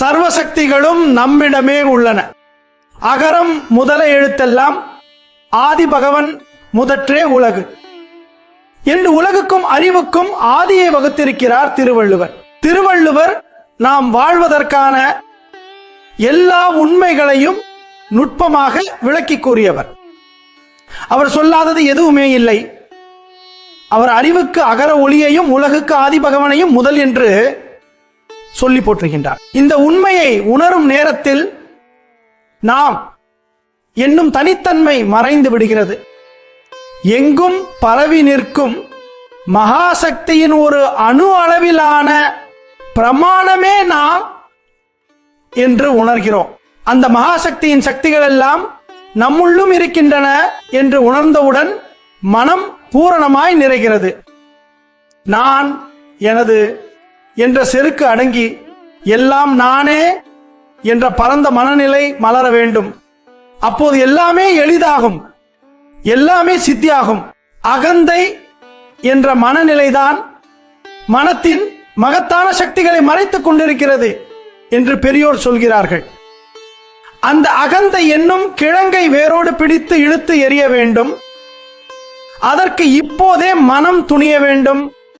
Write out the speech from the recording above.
சர்வசக்திகளும் நம்மிடமே உள்ளன. அகரம் முதல எழுத்தெல்லாம் ஆதி பகவன் முதற்றே உலகு. என்று உலகுக்கும் அறிவுக்கும் ஆதியை வகுத்திருக்கிறார் திருவள்ளுவர். திருவள்ளுவர் நாம் வாழ்வதற்கான எல்லா உண்மைகளையும் நுட்பமாக விளக்கி கூறியவர். அவர் சொல்லாதது எதுவுமே இல்லை. அவர் அறிவுக்கு அகர ஒளியையும் உலகுக்கு ஆதி பகவனையும் முதல் என்று சொல்லி போற்றுகின்றார். இந்த உண்மையை உணரும் நேரத்தில் நாம் என்னும் தனித்தன்மை மறைந்து விடுகிறது. எங்கும் பரவி நிற்கும் மகாசக்தியின் ஒரு அணு அளவிலான பிரமாணமே நாம் என்று உணர்கிறோம். அந்த மகாசக்தியின் சக்திகள் எல்லாம் நம்முள்ளும் இருக்கின்றன என்று உணர்ந்தவுடன் மனம் பூரணமாய் நிறைகிறது. நான் எனது என்ற செருக்கு அடங்கி எல்லாம் நானே என்ற பரந்த மனநிலை மலர வேண்டும். அப்போது எல்லாமே எளிதாகும் எல்லாமே சித்தியாகும். அகந்தை என்ற மனநிலைதான் மனத்தின் மகத்தான சக்திகளை மறைத்துக் கொண்டிருக்கிறது என்று பெரியோர் சொல்கிறார்கள். அந்த அகந்தை என்னும் கிழங்கை வேரோடு பிடித்து இழுத்து எரிய வேண்டும். அதற்கு இப்போதே மனம் துணிய வேண்டும்.